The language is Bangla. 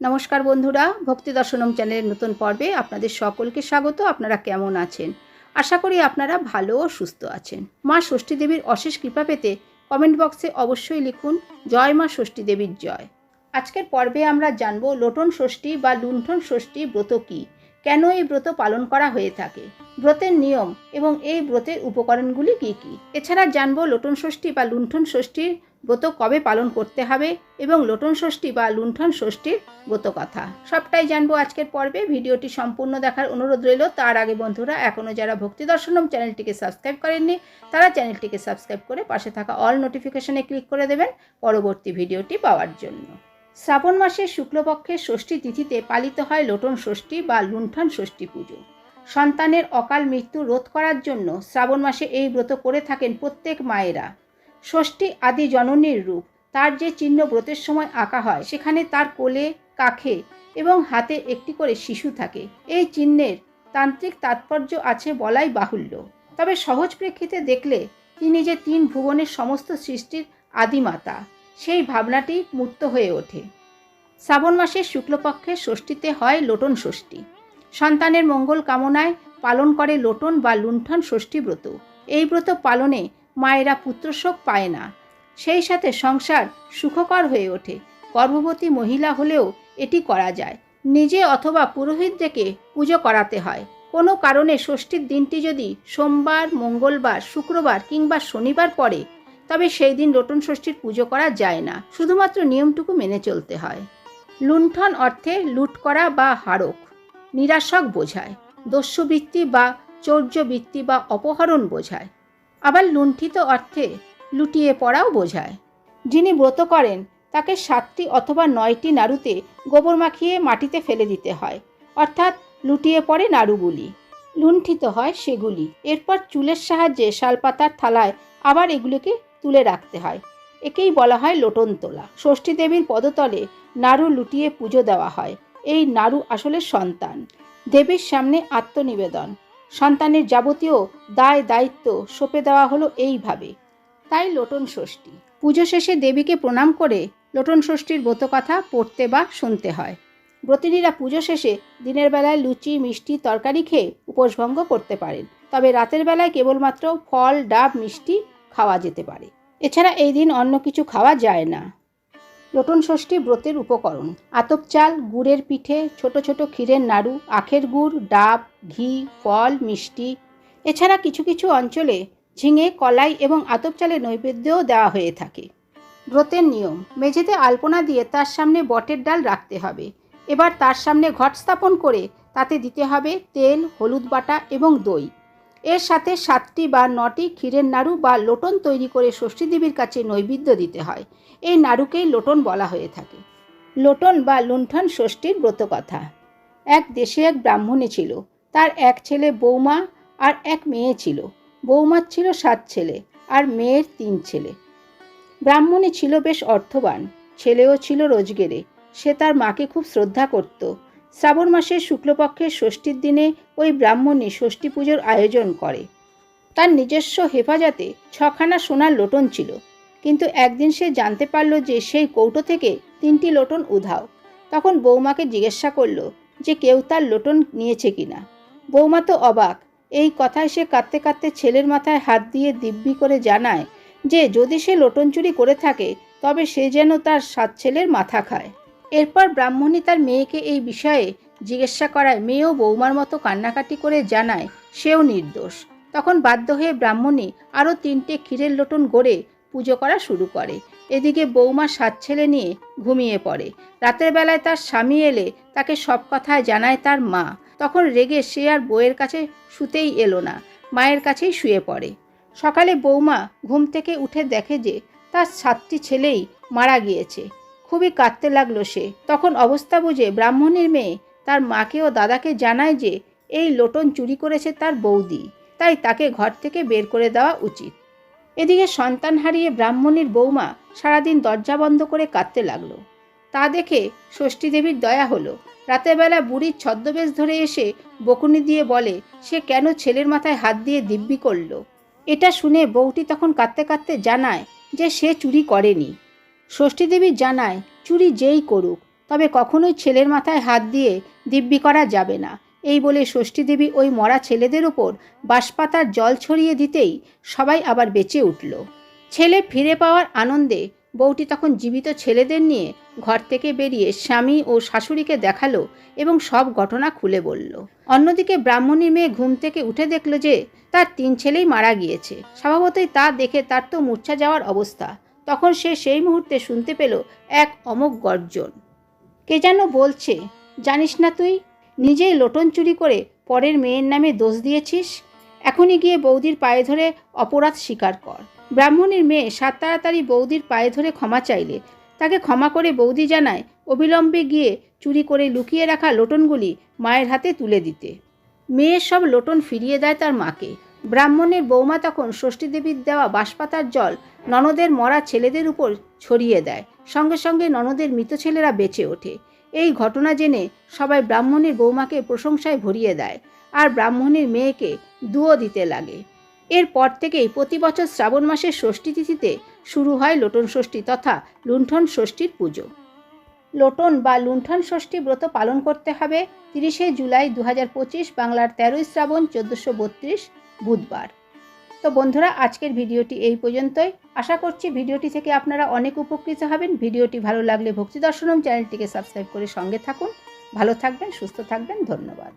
নমস্কার বন্ধুরা, ভক্তি দর্শনম চ্যানেলের নতুন পর্বে আপনাদের সকলকে স্বাগত। আপনারা কেমন আছেন? আশা করি আপনারা ভালো ও সুস্থ আছেন। মা ষষ্ঠী দেবীর অশেষ কৃপা পেতে কমেন্ট বক্সে অবশ্যই লিখুন, জয় মা ষষ্ঠী দেবীর জয় আজকের পর্বে আমরা জানব লোটন ষষ্ঠী বা লুণ্ঠন ষষ্ঠী ব্রত কী? কেন এই ব্রত পালন করা হয়ে থাকে? ব্রতের নিয়ম এবং এই ব্রতের উপকরণগুলি কী কী? এছাড়া জানব লোটন ষষ্ঠী বা লুণ্ঠন ষষ্ঠীর ব্রত কবে পালন করতে হবে এবং লোটন ষষ্ঠী বা লুণ্ঠন ষষ্ঠীর ব্রত কথা। সবটাই জানব আজকের পর্বে। ভিডিওটি সম্পূর্ণ দেখার অনুরোধ রইল। তার আগে বন্ধুরা এখনও যারা ভক্তি দর্শনম চ্যানেলটিকে সাবস্ক্রাইব করেননি, তারা চ্যানেলটিকে সাবস্ক্রাইব করে পাশে থাকা অল নোটিফিকেশনে ক্লিক করে দেবেন পরবর্তী ভিডিওটি পাওয়ার জন্য। শ্রাবণ মাসের শুক্লপক্ষের ষষ্ঠী তিথিতে পালিত হয় লোটন ষষ্ঠী বা লুণ্ঠন ষষ্ঠী পুজো। সন্তানের অকাল মৃত্যু রোধ করার জন্য শ্রাবণ মাসে এই ব্রত করে থাকেন প্রত্যেক মায়েরা। ষষ্ঠী আদি জননীর রূপ। তার যে চিহ্ন ব্রতের সময় আঁকা হয়, সেখানে তার কোলে, কাখে এবং হাতে একটি করে শিশু থাকে। এই চিহ্নের তান্ত্রিক তাৎপর্য আছে বলাই বাহুল্য। তবে সহজ প্রেক্ষিতে দেখলে তিনি যে তিন ভুবনের সমস্ত সৃষ্টির আদিমাতা, সেই ভাবনাটি মূর্ত হয়ে ওঠে। শ্রাবণ মাসের শুক্লপক্ষের ষষ্ঠীতে হয় লোটন ষষ্ঠী। সন্তানের মঙ্গল কামনায় পালন করে লোটন বা লুণ্ঠন ষষ্ঠী ব্রত। এই ব্রত পালনে মায়েরা পুত্রশোক পায় না। সেই সাথে সংসার সুখকর হয়ে ওঠে। গর্ভবতী মহিলা হলেও এটি করা যায়। নিজে অথবা পুরোহিতদেরকে পুজো করাতে হয়। কোনো কারণে ষষ্ঠীর দিনটি যদি সোমবার, মঙ্গলবার, শুক্রবার কিংবা শনিবার পড়ে, তবে সেই দিন লোটন ষষ্ঠীর পুজো করা যায় না। শুধুমাত্র নিয়মটুকু মেনে চলতে হয়। লুণ্ঠন অর্থে লুট করা বা হারক, নিরাশক বোঝায়। দস্যুবৃত্তি বা চৌর্যবৃত্তি বা অপহরণ বোঝায়। আবার লুণ্ঠিত অর্থে লুটিয়ে পড়াও বোঝায়। যিনি ব্রত করেন, তাকে সাতটি অথবা নয়টি নাড়ুতে গোবর মাখিয়ে মাটিতে ফেলে দিতে হয়। অর্থাৎ লুটিয়ে পড়ে নাড়ুগুলি। লুণ্ঠিত হয় সেগুলি। এরপর চুলের সাহায্যে শালপাতার থালায় আবার এগুলিকে তুলে রাখতে হয়। একেই বলা হয় লোটন তোলা ষষ্ঠী দেবীর পদতলে নাড়ু লুটিয়ে পুজো দেওয়া হয়। এই নাড়ু আসলে সন্তান। দেবীর সামনে আত্মনিবেদন। সন্তানের যাবতীয় দায় দায়িত্ব সঁপে দেওয়া হলো এইভাবে। তাই লোটন ষষ্ঠী। পুজো শেষে দেবীকে প্রণাম করে লোটন ষষ্ঠীর ব্রতকথা পড়তে বা শুনতে হয়। ব্রতিনীরা পুজো শেষে দিনের বেলায় লুচি, মিষ্টি, তরকারি খেয়ে উপোসভঙ্গ করতে পারেন। তবে রাতের বেলায় কেবলমাত্র ফল, ডাব, মিষ্টি খাওয়া যেতে পারে। এছাড়া এই দিন অন্য কিছু খাওয়া যায় না। লোটন ষষ্ঠী ব্রতের উপকরণ। আতপ চাল, গুড়ের পিঠে, ছোট ছোট ক্ষীরের নাড়ু, আখের গুড়, ডাব, ঘি, ফল, মিষ্টি। এছাড়া কিছু কিছু অঞ্চলে ঝিঙে, কলাই এবং আতপ চালের নৈবেদ্যও দেওয়া হয়ে থাকে। ব্রতের নিয়ম, মেঝেতে আলপনা দিয়ে তার সামনে বটের ডাল রাখতে হবে। এবার তার সামনে ঘট স্থাপন করে তাতে দিতে হবে তেল, হলুদ বাটা এবং দই। এর সাথে সাতটি বা নটি ক্ষীরের নাড়ু বা লোটন তৈরি করে ষষ্ঠী দেবীর কাছে নৈবেদ্য দিতে হয়। এই নাড়ুকেই লোটন বলা হয়ে থাকে। লোটন বা লুণ্ঠন ষষ্ঠীর ব্রতকথা। এক দেশে এক ব্রাহ্মণী ছিল। তার এক ছেলে বৌমা আর এক মেয়ে ছিল। বৌমার ছিল সাত ছেলে আর মেয়ের তিন ছেলে। ব্রাহ্মণী ছিল বেশ অর্থবান, ছেলেও ছিল রোজগেরে। সে তার মাকে খুব শ্রদ্ধা করত। শ্রাবণ মাসের শুক্লপক্ষের ষষ্ঠীর দিনে ওই ব্রাহ্মণী ষষ্ঠী পুজোর আয়োজন করে। তার নিজস্ব হেফাজতে ছখানা সোনার লোটন ছিল। কিন্তু একদিন সে জানতে পারল যে সেই কৌটো থেকে তিনটি লোটন উধাও। তখন বৌমাকে জিজ্ঞাসা করল যে কেউ তার লোটন নিয়েছে কিনা। বৌমা তো অবাক। এই কথায় সে কাঁদতে কাঁদতে ছেলের মাথায় হাত দিয়ে দিব্যি করে জানায় যে যদি সে লোটন চুরি করে থাকে, তবে সে যেন তার সাত ছেলের মাথা খায়। এরপর ব্রাহ্মণী তার মেয়েকে এই বিষয়ে জিজ্ঞাসা করায়। মেয়েও বৌমার মতো কান্নাকাটি করে জানায়, সেও নির্দোষ। তখন বাধ্য হয়ে ব্রাহ্মণী আরও তিনটে ক্ষীরের লোটন গড়ে পুজো করা শুরু করে। এদিকে বৌমা সাত ছেলে নিয়ে ঘুমিয়ে পড়ে। রাতের বেলায় তার স্বামী এলে তাকে সব কথায় জানায় তার মা। তখন রেগে সে আর বউয়ের কাছে শুতেই এলো না, মায়ের কাছেই শুয়ে পড়ে। সকালে বৌমা ঘুম থেকে উঠে দেখে যে তার সাতটি ছেলেই মারা গিয়েছে। খুবই কাঁদতে লাগল সে। তখন অবস্থা বুঝে ব্রাহ্মণের মেয়ে তার মাকে ও দাদাকে জানায় যে এই লোটন চুরি করেছে তার বৌদি। তাই তাকে ঘর থেকে বের করে দেওয়া উচিত। এদিকে সন্তান হারিয়ে ব্রাহ্মণীর বৌমা সারাদিন দরজা বন্ধ করে কাঁদতে লাগল। তা দেখে ষষ্ঠী দেবীর দয়া হলো। রাতের বেলা বুড়ির ছদ্মবেশ ধরে এসে বকুনি দিয়ে বলে, সে কেন ছেলের মাথায় হাত দিয়ে দিব্যি করল? এটা শুনে বউটি তখন কাঁদতে কাঁদতে জানায় যে সে চুরি করেনি। ষষ্ঠী দেবী জানায়, চুরি যেই করুক, তবে কখনোই ছেলের মাথায় হাত দিয়ে দিব্যি করা যাবে না। এই বলে ষষ্ঠী দেবী ওই মরা ছেলেদের ওপর বাঁশপাতার জল ছড়িয়ে দিতেই সবাই আবার বেঁচে উঠল। ছেলে ফিরে পাওয়ার আনন্দে বউটি তখন জীবিত ছেলেদের নিয়ে ঘর থেকে বেরিয়ে স্বামী ও শাশুড়িকে দেখাল এবং সব ঘটনা খুলে বলল। অন্যদিকে ব্রাহ্মণীর মেয়ে ঘুম থেকে উঠে দেখল যে তার তিন ছেলেই মারা গিয়েছে। স্বভাবতই তা দেখে তার তো মূর্ছা যাওয়ার অবস্থা। তখন সে সেই মুহূর্তে শুনতে পেল এক অমোঘ গর্জন। কে যেন বলছে, জানিস না তুই নিজেই লোটন চুরি করে পরের মেয়ের নামে দোষ দিয়েছিস? এখনই গিয়ে বৌদির পায়ে ধরে অপরাধ স্বীকার কর। ব্রাহ্মণীর মেয়ে সাত তাড়াতাড়ি বৌদির পায়ে ধরে ক্ষমা চাইলে। তাকে ক্ষমা করে বৌদি জানায় অবিলম্বে গিয়ে চুরি করে লুকিয়ে রাখা লোটনগুলি মায়ের হাতে তুলে দিতে। মেয়ের সব লোটন ফিরিয়ে দেয় তার মাকে। ব্রাহ্মণের বৌমা তখন ষষ্ঠী দেবীর দেওয়া বাঁশপাতার জল ননদের মরা ছেলেদের উপর ছড়িয়ে দেয়। সঙ্গে সঙ্গে ননদের মৃত ছেলেরা বেঁচে ওঠে। এই ঘটনা জেনে সবাই ব্রাহ্মণের বৌমাকে প্রশংসায় ভরিয়ে দেয় আর ব্রাহ্মণের মেয়েকে দুও দিতে লাগে। এরপর থেকেই প্রতি বছর শ্রাবণ মাসের ষষ্ঠী তিথিতে শুরু হয় লোটন ষষ্ঠী তথা লুণ্ঠন ষষ্ঠীর পুজো। লোটন বা লুণ্ঠন ষষ্ঠী ব্রত পালন করতে হবে তিরিশে জুলাই দু হাজার পঁচিশ বাংলার তেরোই শ্রাবণ চোদ্দোশো বুধবার। তো বন্ধুরা, আজকের ভিডিওটি এই পর্যন্তই। আশা করছি ভিডিওটি থেকে আপনারা অনেক উপকৃত হবেন। ভিডিওটি ভালো লাগলে ভক্তি দর্শনম চ্যানেলটিকে সাবস্ক্রাইব করে সঙ্গে থাকুন। ভালো থাকবেন, সুস্থ থাকবেন। ধন্যবাদ।